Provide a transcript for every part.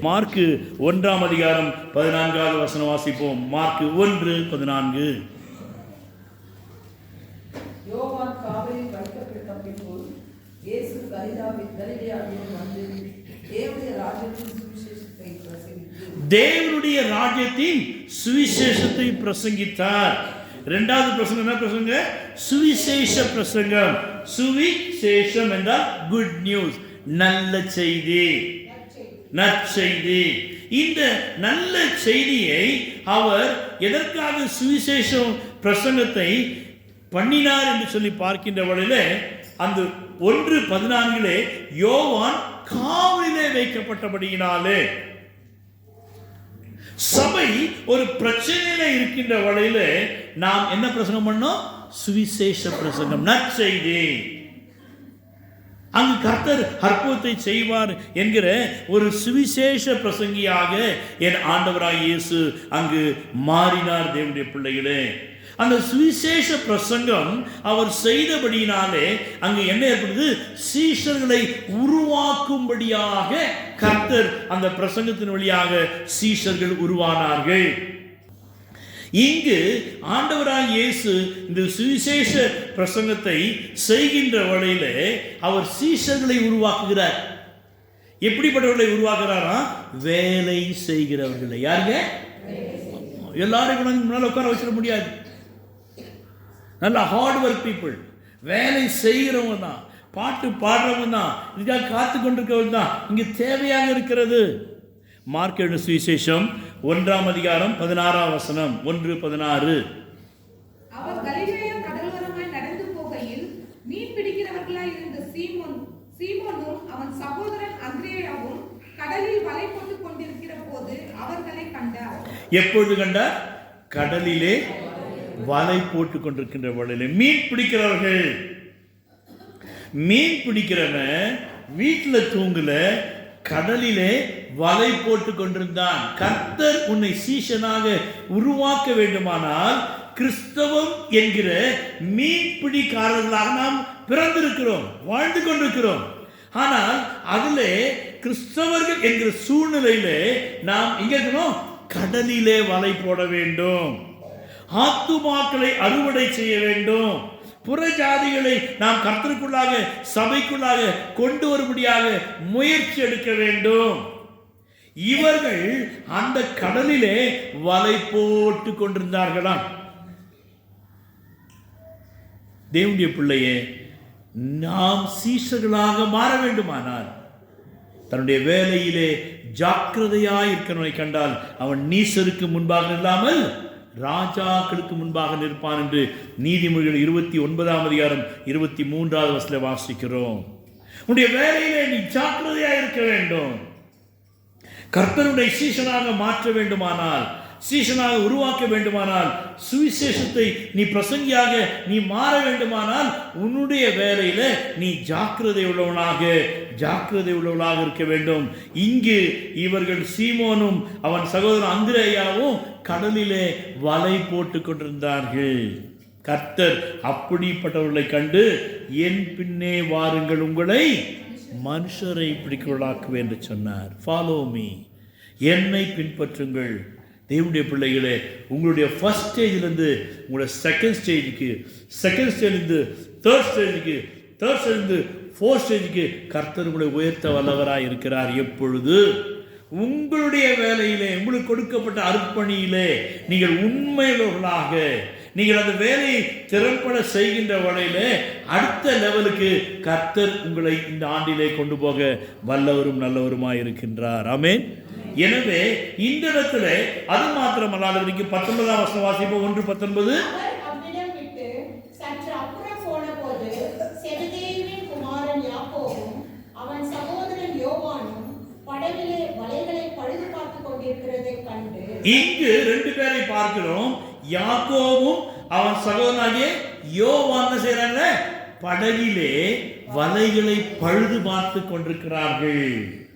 Mark ஒன்றாம் அதிகாரம் பதினான்காவது வசனம் வாசிப்போம். மார்க்கு ஒன்று பதினான்கு. தேவனுடைய ராஜ்யத்தின் சுவிசேஷத்தை பிரசங்கித்தார். இரண்டாவது பிரசங்கம் என்ன பிரசங்க? சுவிசேஷ பிரசங்கம். சுவிசேஷம் என்றால் குட் நியூஸ் நல்ல செய்தி. நற்செய்தி. இந்த நல்ல செய்தியை அவர் எதற்காக சுவிசேஷம் பிரசங்கத்தை பண்ணினார் என்று சொல்லி பார்க்கின்ற வழியிலே அந்த ஒன்று பதினான்கிலே யோவான் காவலிலே வைக்கப்பட்டபடியினாலே. சபை ஒரு பிரச்சனையில இருக்கின்ற வழியில நாம் என்ன பிரசங்கம் பண்ணோம்? சுவிசேஷ பிரசங்கம். நற்செய்தி. அங்கு கர்த்தர் அற்புதத்தை செய்வார் என்கிற ஒரு சுவிசேஷ பிரசங்கியாக என் ஆண்டவராய் இயேசு அங்கு மாறினார் தேவனுடைய பிள்ளைகளே. அந்த சுவிசேஷ பிரசங்கம் அவர் செய்தபடியினாலே அங்கு என்ன ஏற்படுது? சீஷர்களை உருவாக்கும்படியாக கர்த்தர் அந்த பிரசங்கத்தின் வழியாக சீஷர்கள் உருவானார்கள். இங்கு ஆண்டவராய் இயேசு இந்த சுவிசேஷ பிரசங்கத்தை செய்கின்ற வழியிலே அவர் சீஷர்களை உருவாக்குகிறார். எப்படிப்பட்டவர்களை உருவாக்குறாரா? வேலை செய்கிறவர்களை. யாருங்க? எல்லாரும் கொண்டு முன்னால் உட்கார வச்சிட முடியாது. நல்ல ஹார்ட் ஒர்க் பீப்புள் வேலை செய்கிறவங்க தான் பாட்டு பாடுறவங்க தான் இதுக்காக காத்து கொண்டிருக்கவங்க தான் இங்கே தேவையாக இருக்கிறது. மார்க் எழுதின சுவிசேஷம் ஒன்றாம் அதிகாரம் பதினாறாம் வசனம் ஒன்று பதினாறு. எப்பொழுது கண்டார்? கடலிலே வலை போட்டு கொண்டிருக்கின்ற வலையிலே. மீன் பிடிக்கிறவர்கள். மீன் பிடிக்கிறவன் வீட்டில் தூங்கல கடலிலே வலை போட்டு கொண்டிருந்தான். கர்த்தர் உன்னை சீஷனாக உருவாக்க வேண்டுமானால் கிறிஸ்தவம் என்கிற மீன்பிடிக்காரர்களாக நாம் பிறந்திருக்கிறோம் வாழ்ந்து கொண்டிருக்கிறோம். ஆனால் அதிலே கிறிஸ்தவர்கள் என்கிற சூழ்நிலையிலே நாம் எங்க இருக்கணும்? கடலிலே வலை போட வேண்டும். ஆத்துமாக்களை அறுவடை செய்ய வேண்டும். புற ஜாதிகளை நாம் கர்த்தருக்குள்ளாக சபைக்குள்ளாக கொண்டு வரும்படியாக முயற்சி எடுக்க வேண்டும். இவர்கள் அந்த கடலிலே வலை போட்டு கொண்டிருந்தார்களாம். தேவனுடைய பிள்ளையே நாம் சீசர்களாக மாற வேண்டுமானால் தன்னுடைய வேலையிலே ஜாக்கிரதையாய் இருக்கிறவனை கண்டால் அவன் நீசருக்கு முன்பாக இல்லாமல் ராஜாக்களுக்கு முன்பாக நிற்பான் என்று நீதிமொழிகள் இருபத்தி ஒன்பதாம் அதிகாரம் இருபத்தி மூன்றாவது வசல வாசிக்கிறோம். உன்னுடைய வேலையிலே நீ ஜாக்கிரதையாக இருக்க வேண்டும். கர்த்தனுடைய சீசனாக மாற்ற வேண்டுமானால் சீசனாக உருவாக்க வேண்டுமானால் சுவிசேஷத்தை நீ பிரசங்கியாக நீ மாற வேண்டுமானால் உன்னுடைய வேலையில் நீ ஜாக்கிரதை உள்ளவனாக ஜாக்கிரதை உள்ளவனாக இருக்க வேண்டும். இங்கு இவர்கள் சீமோனும் அவன் சகோதரன் அந்திரேயாவும் கடலிலே வலை போட்டு கொண்டிருந்தார்கள். கர்த்தர் அப்படிப்பட்டவர்களை கண்டு என் பின்னே வாருங்கள் உங்களை மனுஷரை பிடிக்கொள்ளாக்குவேன் என்று சொன்னார். ஃபாலோ மீ என்னை பின்பற்றுங்கள். தேவனுடைய பிள்ளைகளே உங்களுடைய ஃபர்ஸ்ட் ஸ்டேஜ்லேருந்து உங்களுடைய செகண்ட் ஸ்டேஜுக்கு செகண்ட் ஸ்டேஜ்லேருந்து தேர்ட் ஸ்டேஜுக்கு தேர்ட் ஸ்டேஜ்லேருந்து ஃபோர்த் ஸ்டேஜுக்கு கர்த்தர் உங்களை உயர்த்த வல்லவராக இருக்கிறார் எப்பொழுது? உங்களுடைய வேலையிலே உங்களுக்கு கொடுக்கப்பட்ட அர்ப்பணியிலே நீங்கள் உண்மையுள்ளவர்களாக நீங்கள் அந்த வேலையை திறம்பட செய்கின்ற வகையிலே அடுத்த லெவலுக்கு கர்த்தர் உங்களை இந்த ஆண்டிலே கொண்டு போக வல்லவரும் நல்லவருமாய் இருக்கின்றார். ஆமென். எனவே இந்த இடத்துல அது மாத்திரமல்லாதவருக்கு பத்தொன்பதாம் வருஷம் வாசிப்போம். ஒன்று பத்தொன்பது. இங்கு ரெண்டு பேரை பார்க்கிறோம். யாக்கோவும் அவன் சகோதரனாகிய யோவான் என்ன செய்றாங்க? படகிலே வலைகளை பழுது பார்த்து கொண்டிருக்கிறார்கள்.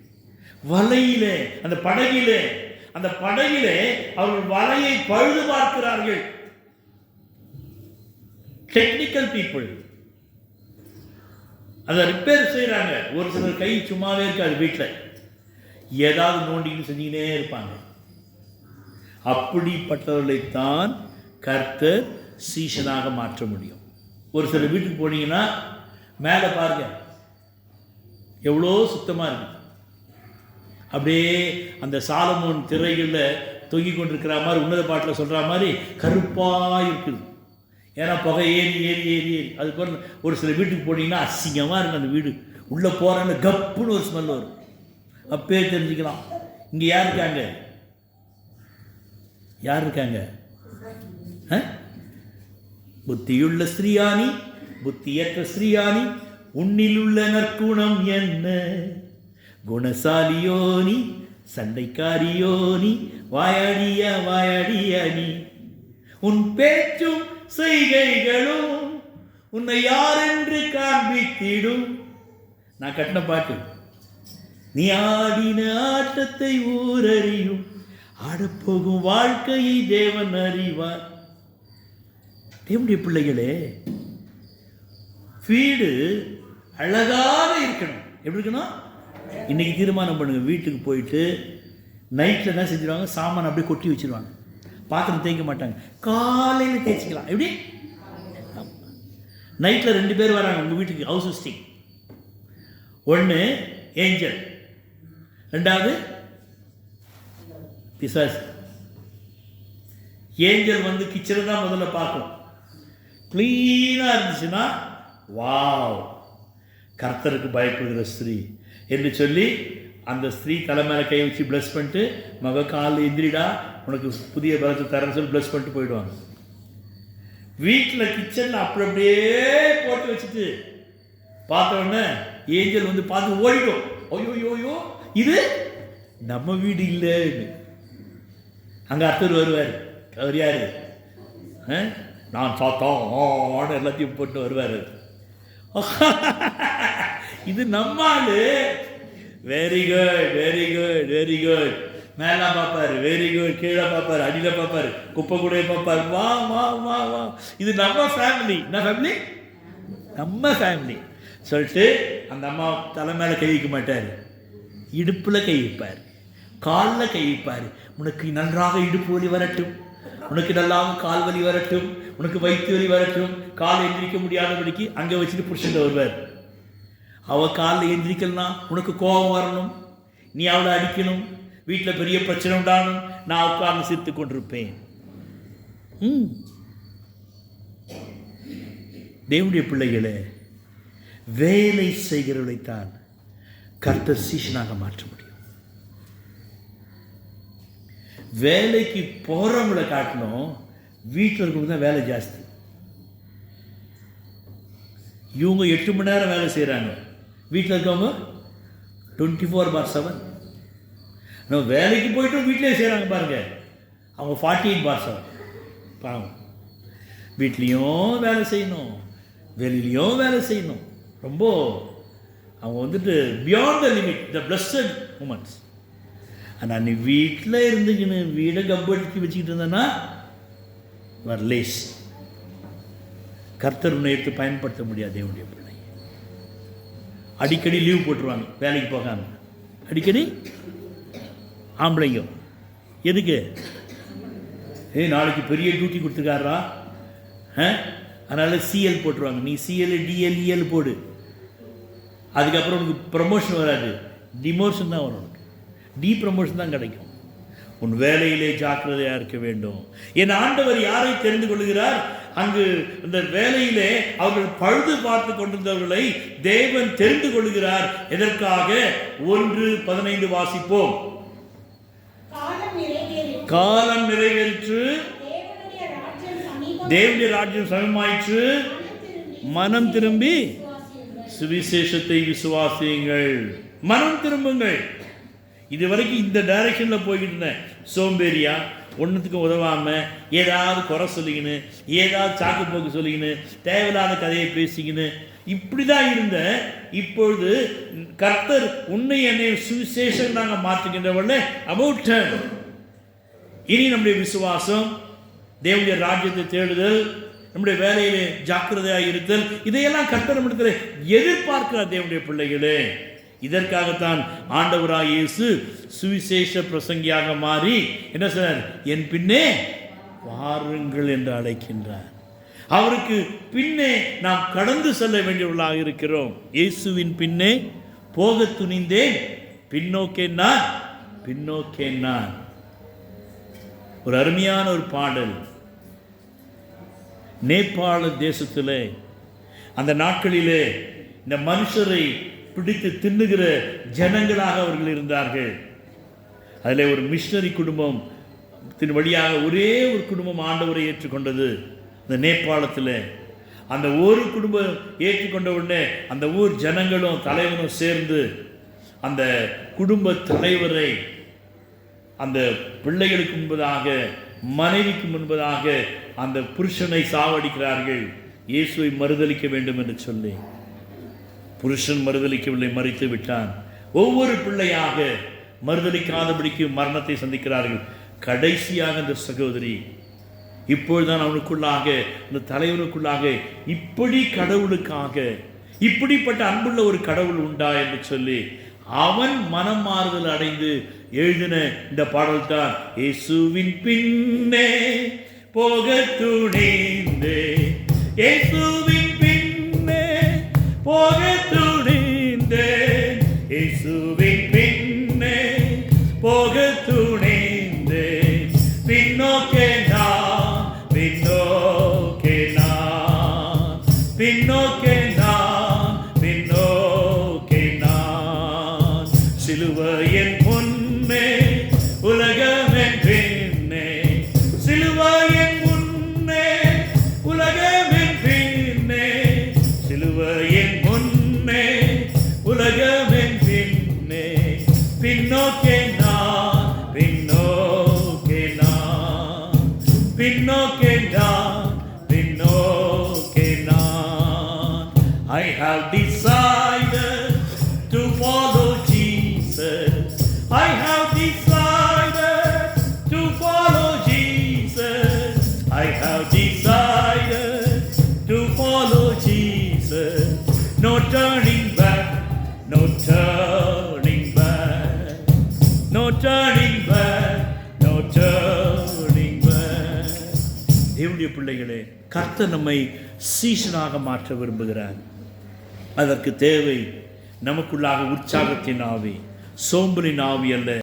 வலையிலே அந்த படகிலே அந்த படகிலே அவர்கள் வலையை பழுது பார்க்கிறார்கள். டெக்னிக்கல் பீப்புள் அதை ரிப்பேர் செய்கிறாங்க ஒரு சிலர் கை சும்மாவே இருக்காது வீட்டில் ஏதாவது நோண்டின்னு செஞ்சுக்கினே இருப்பாங்க. அப்படிப்பட்டவர்களைத்தான் கர்த்தர் சீஷனாக மாற்ற முடியும். ஒரு சில வீட்டுக்கு போனீங்கன்னா மேலே பாருங்க. எவ்வளோ சுத்தமாக இருக்கு. அப்படியே அந்த சாலமோன் திரைகளில் தொங்கி கொண்டிருக்கிற மாதிரி உன்னத பாட்டில் சொல்கிற மாதிரி கருப்பாக இருக்குது. ஏன்னா புகை ஏறி ஏறி ஏறி ஏறி. அதுக்கு ஒரு சில வீட்டுக்கு போனீங்கன்னா அசிங்கமாக இருக்கும் அந்த வீடு. உள்ளே போகிறேன்னு கப்புன்னு ஒரு ஸ்மெல் வரும். அப்பே தெரிஞ்சுக்கலாம். இங்கே யார் இருக்காங்க? யார் இருக்காங்க? ஆ? புத்தியுள்ள ஸ்ரீயானி புத்தியற்ற ஸ்ரீயானி உன்னிலுள்ள நற்குணம் என்ன? குணசாலியோ நீ சண்டைக்காரியோ நீ வாயாடியா வாயாடியா நீ. உன் பேச்சும் செய்கைகளும் உன்னை யார் என்று காண்பித்திடும். நான் கட்டின பாட்டு. நீ ஆடின ஆட்டத்தை ஊரறியும். ஆடப்போகும் வாழ்க்கையை தேவன் அறிவார். தேவனுடைய பிள்ளைகளே வீடு அழகாக இருக்கணும். எப்படி இருக்கணும்? இன்னைக்கு தீர்மானம் பண்ணுங்க. வீட்டுக்கு போயிட்டு நைட்டில் என்ன செஞ்சிருவாங்க? சாமான் அப்படியே கொட்டி வச்சிருவாங்க. பாத்திரம் தேய்க்க மாட்டாங்க. காலையில் தேய்ச்சிக்கலாம். எப்படி? நைட்டில் ரெண்டு பேர் வராங்க. உங்கள் வீட்டுக்கு ஹவுஸ் ஹோஸ்டிங் ஒன்று ஏஞ்சல் ரெண்டாவது பிசாஸ் ஏஞ்சல் வந்து கிச்சனை தான் முதல்ல பார்க்கும். க்ளீனாக இருந்துச்சுன்னா வாவ் கர்த்தருக்கு பயப்படுகிற ஸ்திரீ. என்று சொல்லி அந்த ஸ்திரீ தலை மேலே கை வச்சு ப்ளஸ் பண்ணிட்டு மக கால் எந்திரிடா உனக்கு புதிய பலத்தை தரேன்னு சொல்லி ப்ளஸ் பண்ணிட்டு போயிடுவாங்க. வீட்டில் கிச்சனில் அப்படி அப்படியே போட்டு வச்சுட்டு பார்த்தோன்னே ஏஞ்சல் வந்து பார்த்து ஓடிடும். ஐயோ ஐயோ இது நம்ம வீடு இல்லைன்னு. அங்கே அத்தர் வருவார். அவர் யார்? ஆ? நான் சாத்தோம் எல்லாத்தையும் போட்டு வருவார். இது நம்மாளு. Very good very good very good மேலே பார்ப்பாரு வெரி குட் கீழே பார்ப்பாரு அடியில் பார்ப்பாரு குப்பை கூட பார்ப்பார் வா வா வா வா. இது நம்ம ஃபேமிலி என்ன ஃபேமிலி நம்ம ஃபேமிலி சொல்லிட்டு அந்த அம்மா தலை மேலே கை வைக்க மாட்டார். இடுப்பில் கை வைப்பார். காலில் கை வைப்பார். உனக்கு நன்றாக இடுப்பு வலி வரட்டும். உனக்கு நல்லாவும் கால் வலி வரட்டும். உனக்கு வயிற்று வலி வரட்டும். கால் எந்திரிக்க முடியாதபடிக்கு அங்கே வச்சுட்டு புருஷன் வருவார். அவள் காலில் எந்திரிக்கலனா உனக்கு கோபம் வரணும். நீ அவளை அடிக்கணும். வீட்டில் பெரிய பிரச்சனை உண்டானும். நான் உட்கார்ந்து சிரித்து கொண்டிருப்பேன். ம் தேவனுடைய பிள்ளைகளே வேலை செய்கிறவளைத்தான் கர்த்த சீஷனாக மாற்ற முடியும். வேலைக்கு போகிறவங்களை காட்டணும் வீட்டில் இருக்கிறவங்க தான் வேலை ஜாஸ்தி. இவங்க எட்டு மணி நேரம் வேலை செய்கிறாங்க வீட்டில் இருக்கவங்க? டுவெண்ட்டி ஃபோர் பார் செவன் நம்ம வேலைக்கு போயிட்டு வீட்டிலே செய்கிறாங்க பாருங்கள் அவங்க ஃபார்ட்டி எயிட் பார் செவன் பாவம். வீட்லேயும் வேலை செய்யணும். வெளியிலையும் வேலை செய்யணும். ரொம்ப அவங்க வந்துட்டு beyond the limit the blessed moments ஆனால் நீ வீட்டில் இருந்துக்கின்னு வீடை கம்பெடுத்து வச்சுக்கிட்டு இருந்தேன்னா வரலேஸ் கர்த்தர் உன்னை எடுத்து பயன்படுத்த முடியாது தேவனுடைய அடிக்கடி லீவ் போட்டுருவாங்க வேலைக்கு போகாம. அடிக்கடி ஆம்பளைங்க. எதுக்கு? ஏ நாளைக்கு பெரிய டியூட்டி கொடுத்துருக்காரா ஆ? அதனால் சிஎல் போட்டுருவாங்க. நீ சிஎல் டிஎல் இஎல் போடு. அதுக்கப்புறம் உனக்கு ப்ரமோஷன் வராது. டிமோஷன் தான் வரும் உனக்கு. டி ப்ரமோஷன் தான் கிடைக்கும். உன் வேலையிலே ஜாக்கிரதையாக இருக்க வேண்டும். என் ஆண்டவர் யாரை தெரிந்து கொள்கிறார்? அங்கு அந்த வேலையிலே அவர்கள் பழுது பார்த்து கொண்டிருந்தவர்களை தேவன் தெரிந்து கொள்கிறார். எதற்காக? ஒன்று பதினைந்து வாசிப்போம். காலம் நிறைவேறி காலம் நிறைவேற்று தேவனுடைய ராஜ்யம் சமமாயிற்று மனம் திரும்பி சுவிசேஷத்தை விசுவாசியுங்கள். மனம் திரும்புங்கள். இதுவரைக்கும் இந்த டைரக்ஷனில் போய்கிட்டு இருந்தேன். சோம்பேறியா? ஒன்றுத்துக்கும் உதவாமல் ஏதாவது குறை சொல்லிக்கின்னு ஏதாவது சாக்கு போக்கு சொல்லிக்கின்னு தேவையில்லாத கதையை பேசிக்கின்னு இப்படி தான் இருந்த இப்பொழுது கர்த்தர் உன்னை என்னை சுவிசேஷம் நாங்கள் மாற்றுகின்றவர்கள அபவுட் இனி நம்முடைய விசுவாசம் தேவனுடைய ராஜ்யத்தை தேடுதல் நம்முடைய வேலையிலே ஜாக்கிரதையாக இருத்தல் இதையெல்லாம் கர்த்தர் நம்மிடத்தில் எதிர்பார்க்கிறார் தேவனுடைய பிள்ளைகளே. இதற்காகத்தான் ஆண்டவராக இயேசு சுவிசேஷ பிரசங்கியாக மாறி என்ன சார் என் பின்னே வாருங்கள் என்று அழைக்கின்றார். அவருக்கு பின்னே நாம் கடந்து செல்ல வேண்டியவர்களாக இருக்கிறோம். இயேசுவின் பின்னே போக துணிந்தேன். பின்னோக்கே நான் பின்னோக்கே நான். ஒரு அருமையான ஒரு பாடல். நேபாள தேசத்திலே அந்த நாட்களிலே இந்த மனுஷரை பிடித்து தின்னுகிற ஜனங்களாக அவர்கள் இருந்தார்கள். அதில் ஒரு மிஷனரி குடும்பம் தின் வழியாக ஒரே ஒரு குடும்பம் ஆண்டவரை ஏற்றுக்கொண்டது. இந்த நேபாளத்தில். அந்த ஒரு குடும்பம் ஏற்றுக்கொண்ட உடனே அந்த ஊர் ஜனங்களும் தலைவனும் சேர்ந்து அந்த குடும்ப தலைவரை அந்த பிள்ளைகளுக்கு முன்பதாக மனைவிக்கு முன்பதாக அந்த புருஷனை சாவடிக்கிறார்கள். இயேசுவை மறுதலிக்க வேண்டும் என்று சொல்லி. புருஷன் மறுதளிக்கவில்லை மறித்து விட்டான். ஒவ்வொரு பிள்ளையாக மறுதளிக்காதபடிக்கு மரணத்தை சந்திக்கிறார்கள். கடைசியாக அந்த சகோதரி இப்பொழுதுதான் அவனுக்குள்ளாக இந்த தலைவனுக்குள்ளாக இப்படி கடவுளுக்காக இப்படிப்பட்ட அன்புள்ள ஒரு கடவுள் உண்டா என்று சொல்லி அவன் மனம் மாறுதல் அடைந்து எழுதின இந்த பாடல் தான் இயேசுவின் பின்னே போக துணிந்தே இயேசுவின் பின்னே போக நான் பின்னோக்கே turning back, no turning back, no turning back, no turning back. தேவனுடைய பிள்ளைகளே கர்த்த நம்மை சீசனாக மாற்ற விரும்புகிறார் அதற்கு தேவை நமக்குள்ளாக உற்சாகத்தின் ஆவி சோம்பலின் ஆவி அல்ல